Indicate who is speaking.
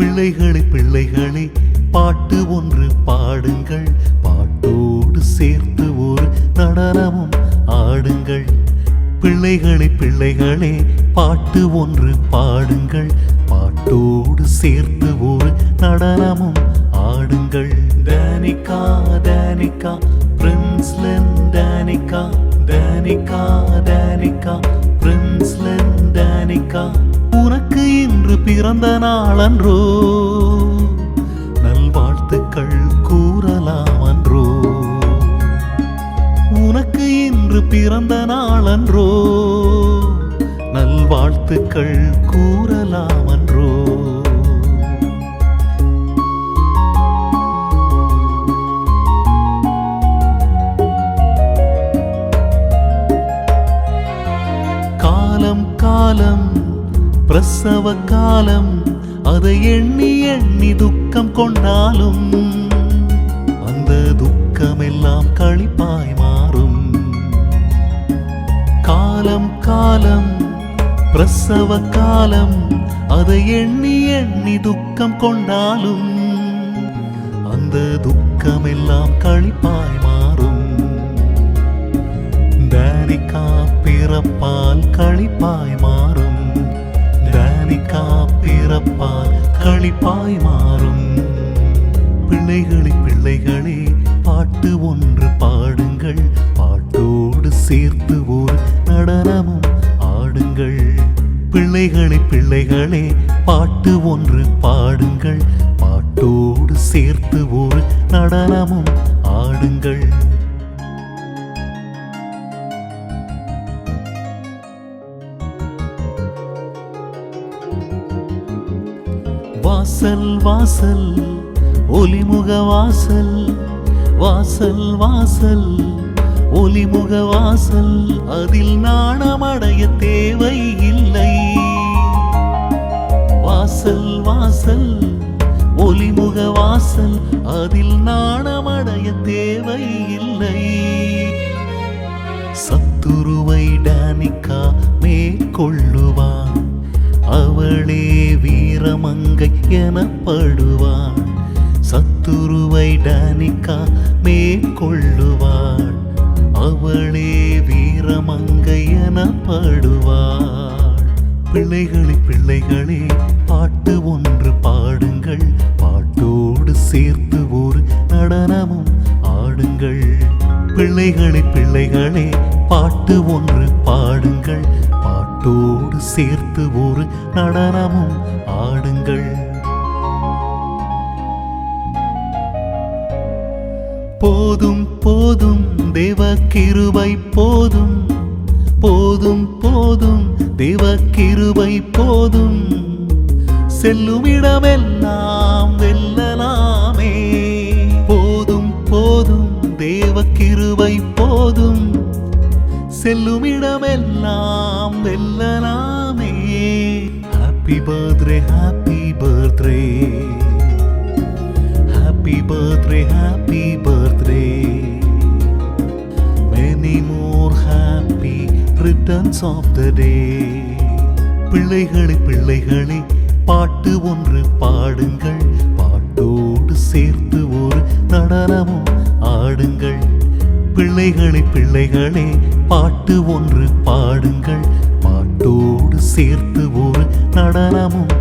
Speaker 1: பிள்ளைகளை பிள்ளைகளே பாட்டு ஒன்று பாடுங்கள். பாட்டோடு சேர்த்து ஒரு நடனமும் ஆடுங்கள். பிள்ளைகளை பிள்ளைகளே பாட்டு ஒன்று பாடுங்கள். பாட்டோடு சேர்த்து ஒரு நடனமும் ஆடுங்கள். டேனிகா டேனிகா பிரின்ஸ்லன் டேனிகா டேனிகா டேனிகா பிறந்த நாளன்றோ நல்வாழ்த்துக்கள் கூறலாம் அன்றோ உனக்கு இன்று பிறந்த நாளன்றோ நல்வாழ்த்துக்கள் கூறலாம் அன்றோ காலம் காலம் பிரசவ காலம் அதை எண்ணி எண்ணி துக்கம் கொண்டாலும் அந்த துக்கமெல்லாம் கழிப்பாய் மாறும். காலம் காலம் பிரசவ காலம் அதை எண்ணி எண்ணி துக்கம் கொண்டாலும் அந்த துக்கம் பிறப்பால் களிப்பாய் மாறும். பிள்ளைகளே பிள்ளைகளே பாட்டு ஒன்று பாடுங்கள். பாட்டோடு சேர்த்து ஒரு நடனமும் ஆடுங்கள். பிள்ளைகளே பிள்ளைகளே பாட்டு ஒன்று பாடுங்கள். பாட்டோடு சேர்த்து ஒரு நடனமும் ஆடுங்கள். thank you வாசல் வாசல் ஒலிமுக வாசல் வாசல் வாசல் ஒலிமுக வாசல். அதில் நாணமடைய தேவை இல்லை வாசல் வாசல் ஒலிமுக வாசல் அதில் நாணமடைய தேவை இல்லை சத்துருவை டானிக்கா மேற்கொள்ளுவான். அவளே வீர மங்கை எனப்படுவாள். சத்துருவை டானிக்கா மேற்கொள்ளுவாள். அவளே வீரமங்கை எனப்படுவாள். பிள்ளைகளே பிள்ளைகளே பாட்டு ஒன்று பாடுங்கள். பாட்டோடு சேர்த்து ஒரு நடனமும் ஆடுங்கள். பிள்ளைகளே பிள்ளைகளே சேர்த்து ஒரு நடனமும் ஆடுங்கள். போதும் போதும் தேவ கிருபை போதும். போதும் போதும் தேவ கிருபை போதும். செல்லும் இடமெல்லாம் வெல்லலாமே. போதும் போதும் தேவ கிருபை போதும். செல்லும் இடமெல்லாம் வெல்லலாமே happy birthday happy birthday happy birthday happy birthday many more happy returns of the day பிள்ளைகளே பிள்ளைகளே பாட்டு ஒன்று பாடுங்கள் பாட்டோடு சேர்த்து ஒரு நடனமும் ஆடுங்கள் பிள்ளைகளே பிள்ளைகளே பாட்டு ஒன்று பாடுங்கள். பாட்டோடு சேர்த்து ஒரு நடனமும்